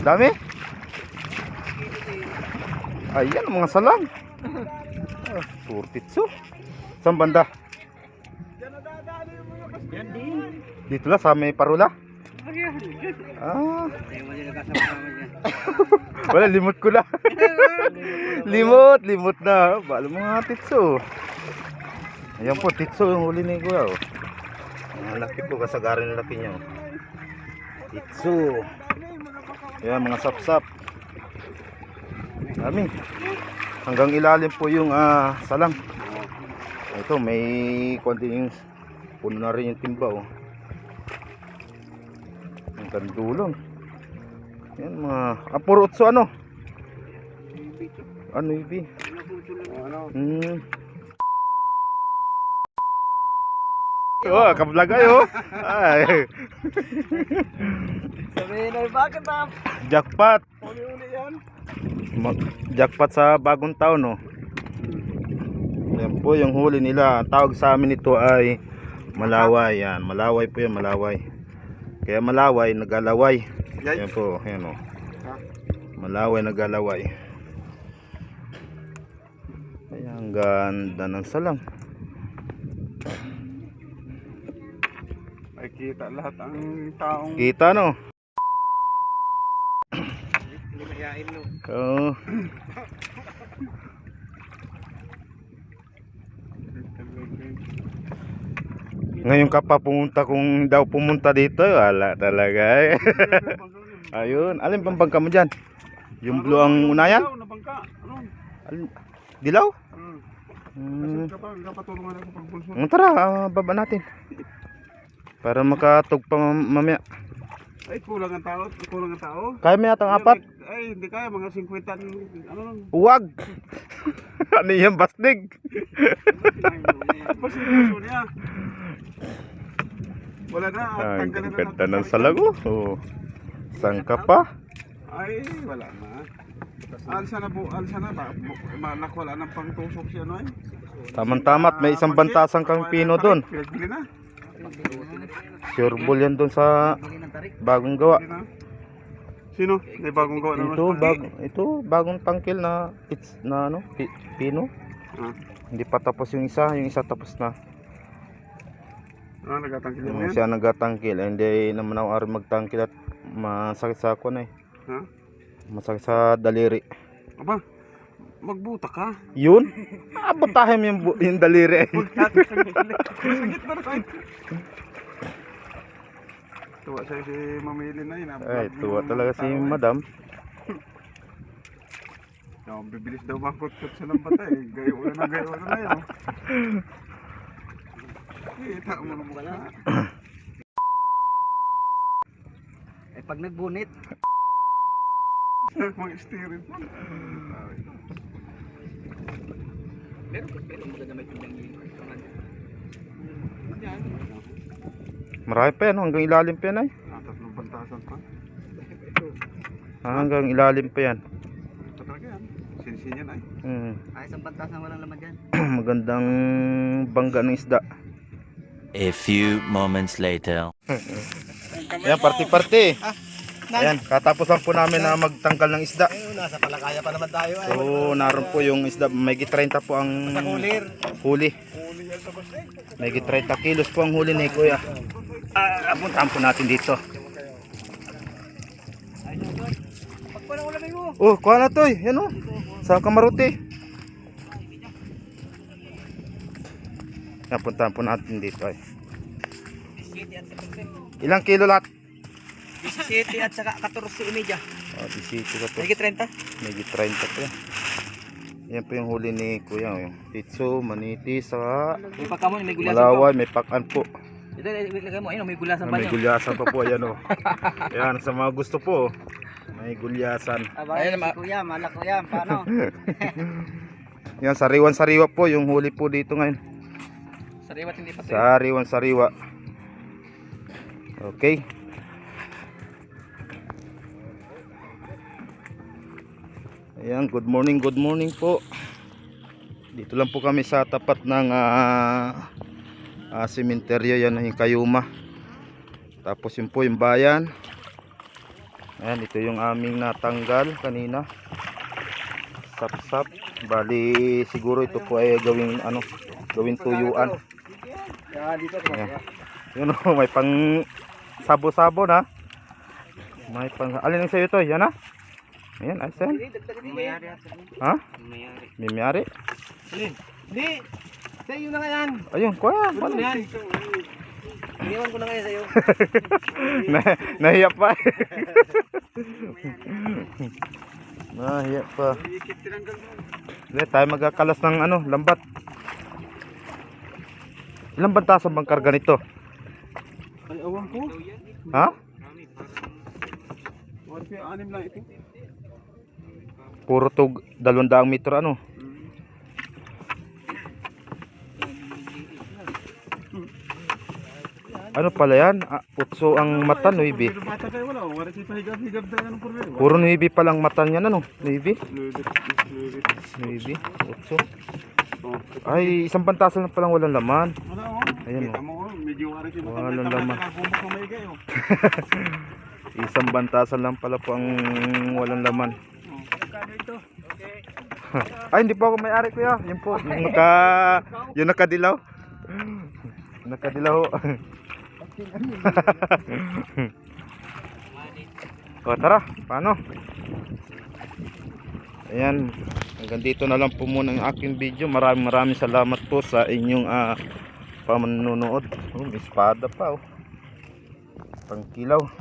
Dami? Ayan, mga salang. Ah, Turtitso. Saan banda? Dito lang sa may parula. Ah, wala limot ko lang. limot, limot na. Balo mga titso. Ayan po, titso yung huli ni Kuya. Oh. Ang laki po, kasagaran ng laki niya. Oh. Titso. Ayan, mga sapsap. Dami. Hanggang ilalim po yung ah, salang. Ito, may konting puno na rin yung timba. Oh. Hanggang dulong. Yan mga, ah, puro utso ano? Ano ibi? Ano? Hmm. Oh, kablog ayo. Ay, Sabihin na, bakit na? jackpot. Uli-uli yan. Jackpot sa bagong taon, no. Yan po yung huli nila. Ang tawag sa amin ito ay malaway. Yan, malaway po yan, malaway. Kaya malaway, nagalaway. Yan po, yan o. Malaway, nagalaway. Ayan, ang ganda ng salang. Kita lahat ang taong Kita, no? limayain no. Oo. Ngayon ka pa pumunta kung daw pumunta dito, wala talaga eh. Ayun, alin bang bangka mo dyan? Yung blue ang unayan? Ano bangka? Ano? Alin- Dilaw? Hmm. Hmm. Kasi ka pa, kapatulungan ako pagbulso. Mm, Tara, ah, baba natin. Para makatog pa mam- mamaya. Ay, kulang ang tao. Kulang ang tao. Kaya may atang apat? Ay, hindi kaya. Mga 50 ang, ano lang. Huwag! ano yan, bastig? Niya. Wala na. ang ganda ng sa salago. Oh. Saan ka pa? Ay, wala na. Alsa na po, alsa na ba? Malak wala nang pangtusok siya no eh. Tamang-tamat, may isang bantasang kang pino doon. Pinagbili na. Sure ball yan doon sa bagong gawa. Sino? May bagong gawa na Ito, bag, ito bagong tangkil na it's, na ano, pi- pino. Ah, Hindi pa tapos yung isa, yung isa tapos na. ah nagatangkil Yung yan. siya nagtatangkil, eh, hindi naman ako ari magtangkil at masakit sa ako na eh. Ha? Masakit sa daliri. Aba, magbuta ka. Yun? Abutahin mo yung, bu- yung daliri. eh. Tuwa siya si mamili na yun. Ay, tuwa talaga si madam. No, bibilis daw makot-kot sa lambata eh. Gayo na na gayo na na yun. oh. Kita mo na Eh pag nagbunit, Mga steering mo. pero pero magagamit yung lang Yan. Marami pa yan, hanggang ilalim pa yan ay. Ah, tatlong bantasan pa. Ah, hanggang ilalim pa yan. Ito talaga yan. Sinsin yan ay. Hmm. Ay, isang bantas na walang laman dyan. Magandang bangga ng isda. A few moments later. Ayan, party-party. Ayan, katapos po namin na magtanggal ng isda. Ayun, nasa palakaya pa naman tayo. So, naroon po yung isda. May 30 po ang Kulir. huli. May 30 kilos po ang huli ni Kuya. Ah, puntahan po natin dito. Pag pa ulamin mo. Oh, kuha na to eh. Yan oh. Sa kamarote. Yan, puntahan po natin dito ay. 17 at 17. Ilang kilo lahat? 17 at saka 14 media. Oh, 17 ko to. Sige 30. May 30 po yan. Po yung huli ni Kuya. oh, Yung titso, maniti, sa May pagkamon, may gulasan pa. malaway, may pakan po. Ito, ilagay mo. Ayun, may gulasan pa May niyo. gulyasan pa po. Ayan oh. Yan, sa mga gusto po. oh. May gulyasan. Ayun, si kuya, malak ko yan. Paano? Yan, sariwan-sariwa po yung huli po dito ngayon. Sariwat hindi pa to. Sariwan-sariwa. Okay. Ayan, good morning, good morning po. Dito lang po kami sa tapat ng ah, ah, sementeryo yan yung Kayuma. Tapos yun po yung bayan. Ayan, ito yung aming natanggal kanina. Sap-sap. Bali, siguro ito po ay gawing ano, gawing tuyuan. Ayan. Yun oh, may pang sabo-sabo na. May pang alin ang sa'yo to? Yan ah. Ayan, asan? Mayari Ha? Mayari? Hindi! Sa'yo na nga yan! Ayun, kuha. Ano yan? Iniwan ko na kaya sa'yo. na, nahiya pa. nahiya pa. Hindi, tayo magkakalas ng ano, lambat. Ilang bantasan bang karga nito? Ay, awan ko. Ha? Anim lang ito? Puro to 200 metro ano. Ano pala yan? Ah, putso ang mata, Nuibi. Puro Nuibi palang mata niya, ano? Nuibi? Nuibi? Putso. Ay, isang bantasan lang palang walang laman. Ayan, Kita oh. mo. Medyo wala siya Wala matambay-tambay laman. na na. Isang bantasan lang pala po ang walang laman. Kano ito? Ay, hindi po ako may-ari kuya. Yun po, yung naka, yung nakadilaw. Nakadilaw. o tara, paano? Ayan, hanggang dito na lang po muna ang aking video. Maraming maraming salamat po sa inyong ah, pamanunood. Oh, may espada pa oh. Pangkilaw.